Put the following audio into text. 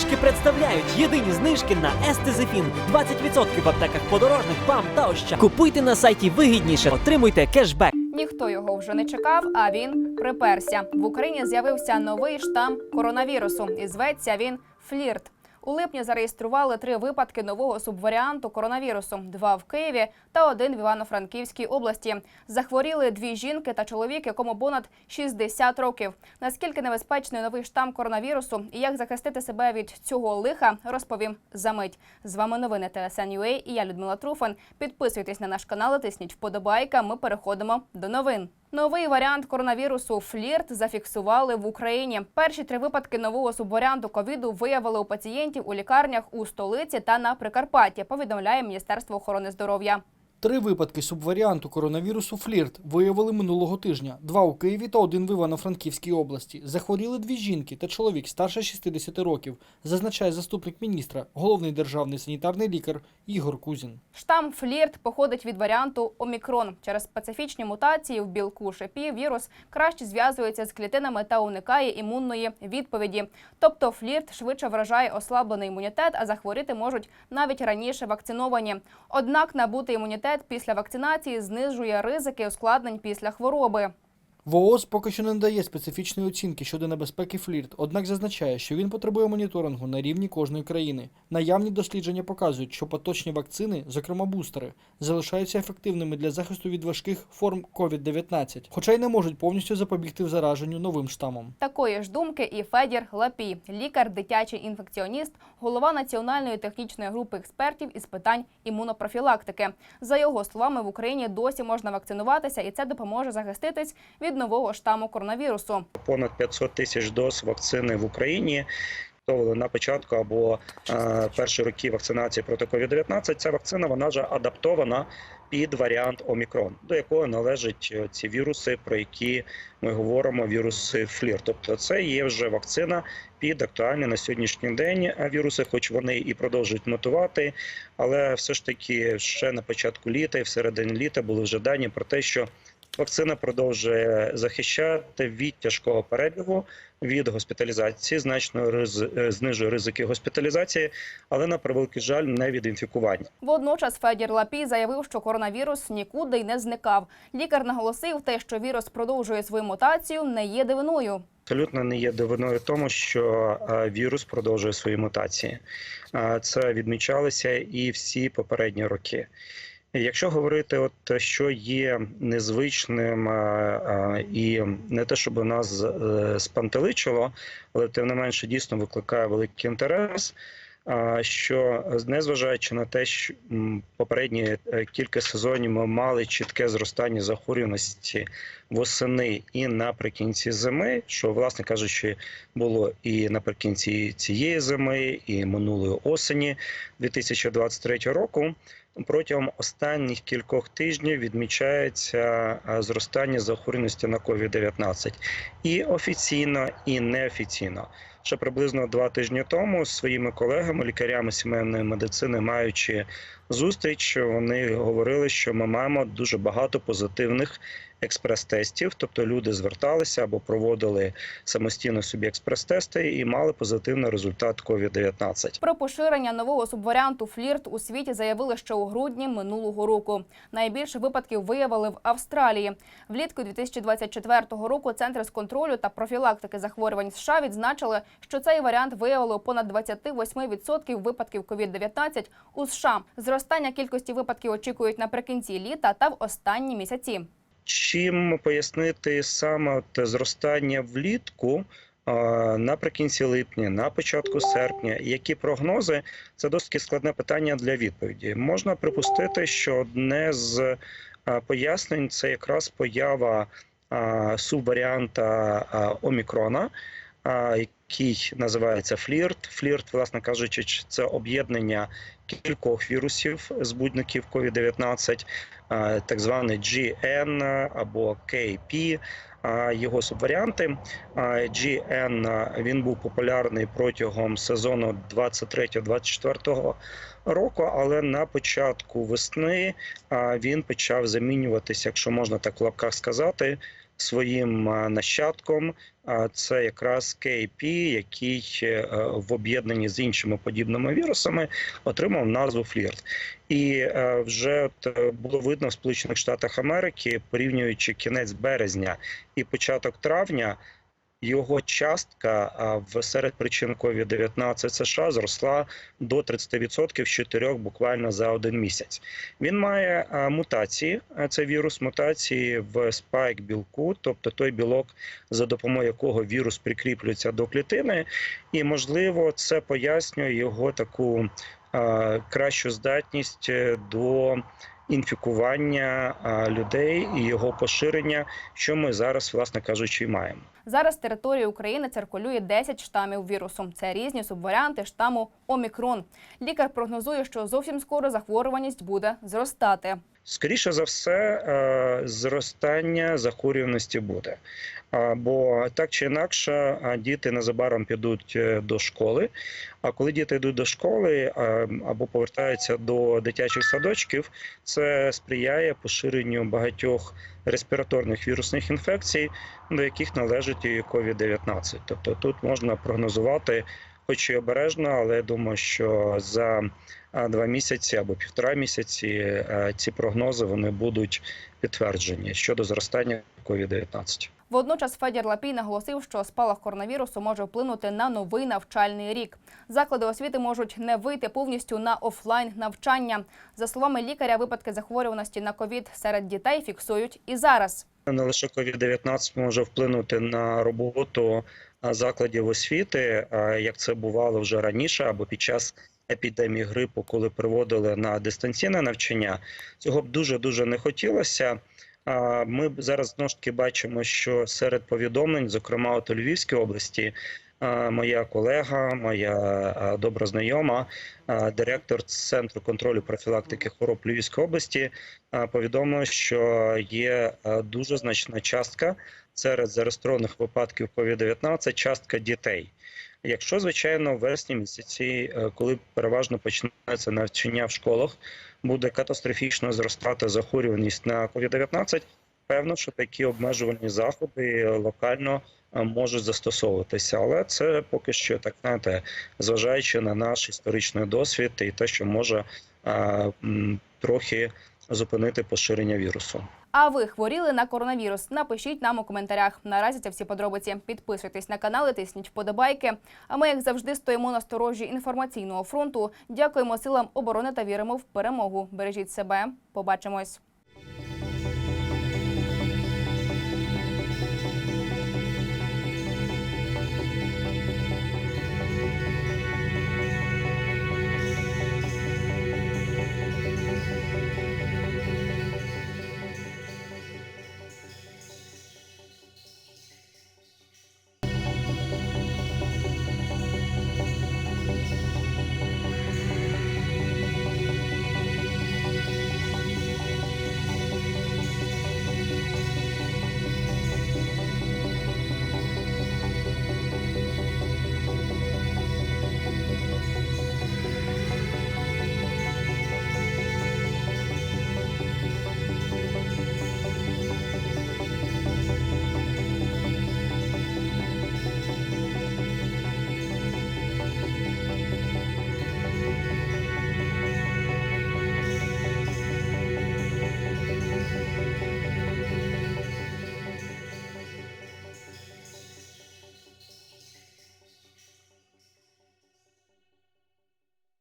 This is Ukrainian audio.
знижки представляють єдині знижки на Естезефін. 20% в аптеках подорожних, ПАМ та ще Купуйте на сайті вигідніше, отримуйте кешбек. Ніхто його вже не чекав, а він приперся. В Україні з'явився новий штам коронавірусу, і зветься він флірт. У липні зареєстрували три випадки нового субваріанту коронавірусу: два в Києві та один в Івано-Франківській області. Захворіли дві жінки та чоловік, якому понад 60 років. Наскільки небезпечний новий штам коронавірусу і як захистити себе від цього лиха, розповім за мить. З вами новини ТСН.UA і я Людмила Труфан. Підписуйтесь на наш канал, тисніть вподобайка. Ми переходимо до новин. Новий варіант коронавірусу флірт зафіксували в Україні. Перші три випадки нового субваріанту ковіду виявили у пацієнтів у лікарнях у столиці та на Прикарпатті. Повідомляє Міністерство охорони здоров'я. Три випадки субваріанту коронавірусу флірт виявили минулого тижня: два у Києві та один в Івано-Франківській області. Захворіли дві жінки та чоловік старше 60 років, зазначає заступник міністра, головний державний санітарний лікар Ігор Кузін. Штам флірт походить від варіанту омікрон. Через специфічні мутації в білку шипі вірус краще зв'язується з клітинами та уникає імунної відповіді. Тобто флірт швидше вражає ослаблений імунітет, а захворіти можуть навіть раніше вакциновані. Однак набути імунітет після вакцинації знижує ризики ускладнень після хвороби. ВООЗ поки що не надає специфічної оцінки щодо небезпеки флірт, однак зазначає, що він потребує моніторингу на рівні кожної країни. Наявні дослідження показують, що поточні вакцини, зокрема бустери, залишаються ефективними для захисту від важких форм COVID-19, хоча й не можуть повністю запобігти зараженню новим штамом. Такої ж думки і Федір Лапій, лікар, дитячий інфекціоніст, голова національної технічної групи експертів із питань імунопрофілактики. За його словами, в Україні досі можна вакцинуватися, і це допоможе захиститись від нового штаму коронавірусу. понад 500 тисяч доз вакцини в Україні. На початку або е, перші роки вакцинації проти COVID-19 ця вакцина вона вже адаптована під варіант Омікрон, до якого належать е, ці віруси, про які ми говоримо, віруси флір. Тобто, це є вже вакцина під актуальні на сьогоднішній день е, віруси, хоч вони і продовжують мутувати, але все ж таки ще на початку літа і в середині літа були вже дані про те, що Вакцина продовжує захищати від тяжкого перебігу, від госпіталізації, значно риз... е, знижує ризики госпіталізації, але на превеликий жаль, не від інфікування. Водночас Федір Лапій заявив, що коронавірус нікуди й не зникав. Лікар наголосив, те, що вірус продовжує свою мутацію, не є дивиною. Абсолютно не є дивиною тому, що е, вірус продовжує свої мутації. Е, Це відмічалося і всі попередні роки. Якщо говорити, от що є незвичним е, е, і не те, щоб нас е, спантеличило, але тим не менше дійсно викликає великий інтерес. Що незважаючи на те, що попередні кілька сезонів ми мали чітке зростання захворюваності восени і наприкінці зими, що, власне кажучи, було і наприкінці цієї зими, і минулої осені 2023 року. Протягом останніх кількох тижнів відмічається е, зростання захворюваності на COVID-19 і офіційно, і неофіційно. Ще приблизно два тижні тому з своїми колегами, лікарями сімейної медицини, маючи зустріч, вони говорили, що ми маємо дуже багато позитивних експрес-тестів, тобто люди зверталися або проводили самостійно собі експрес-тести і мали позитивний результат COVID-19. Про поширення нового субваріанту флірт у світі заявили ще у грудні минулого року. Найбільше випадків виявили в Австралії. Влітку 2024 року Центри з контролю та профілактики захворювань США відзначили, що цей варіант виявило понад 28% випадків COVID-19 у США. Зростання кількості випадків очікують наприкінці літа та в останні місяці. Чим пояснити саме от зростання влітку наприкінці липня, на початку серпня? Які прогнози? Це досить складне питання для відповіді. Можна припустити, що одне з пояснень це якраз поява субваріанта омікрона. Який називається флірт. Флірт, власне кажучи, це об'єднання кількох вірусів збудників COVID-19, так званий GN або KP, його субваріанти. GN він був популярний протягом сезону 23-24 року, але на початку весни він почав замінюватися, якщо можна так в лапках сказати, своїм е, нащадком. Це якраз KP, який е, в об'єднанні з іншими подібними вірусами отримав назву флірт. І е, вже було видно в Сполучених Штатах Америки, порівнюючи кінець березня і початок травня. Його частка в серед причин COVID-19 США зросла до 30% з 4 буквально за один місяць. Він має мутації. Це вірус мутації в спайк білку, тобто той білок, за допомогою якого вірус прикріплюється до клітини, і можливо це пояснює його таку кращу здатність е, до інфікування людей і його поширення, що ми зараз, власне кажучи, і маємо. Зараз території України циркулює 10 штамів вірусу. Це різні субваріанти штаму Омікрон. Лікар прогнозує, що зовсім скоро захворюваність буде зростати. Скоріше за все, е, зростання захворюваності буде. Бо так чи інакше, діти незабаром підуть е, до школи. А коли діти йдуть до школи або повертаються до дитячих садочків, це сприяє поширенню багатьох респіраторних вірусних інфекцій, до яких належить і COVID-19. Тобто тут можна прогнозувати, хоч і обережно, але я думаю, що за два місяці або півтора місяці е, ці прогнози вони будуть підтверджені щодо зростання COVID-19. Водночас Федір Лапій наголосив, що спалах коронавірусу може вплинути на новий навчальний рік. Заклади освіти можуть не вийти повністю на офлайн навчання. За словами лікаря, випадки захворюваності на ковід серед дітей фіксують і зараз. Не лише COVID-19 може вплинути на роботу закладів освіти, а, як це бувало вже раніше, або під час епідемії грипу, коли приводили на дистанційне навчання. Цього б дуже дуже не хотілося. Ми зараз знову ж таки бачимо, що серед повідомлень, зокрема от у Львівській області, моя колега, моя добра знайома, директор центру контролю профілактики хвороб Львівської області, повідомила, що є дуже значна частка серед зареєстрованих випадків COVID-19 частка дітей. Якщо, звичайно, в вересні місяці, е, коли переважно починається навчання в школах, буде катастрофічно зростати захворюваність на COVID-19, певно, що такі обмежувальні заходи локально можуть застосовуватися. Але це поки що так знаєте, зважаючи на наш історичний досвід і те, що може е, трохи зупинити поширення вірусу. А ви хворіли на коронавірус? Напишіть нам у коментарях. Наразі це всі подробиці. Підписуйтесь на канал, і тисніть вподобайки. А ми, як завжди, стоїмо на сторожі інформаційного фронту. Дякуємо силам оборони та віримо в перемогу. Бережіть себе. Побачимось.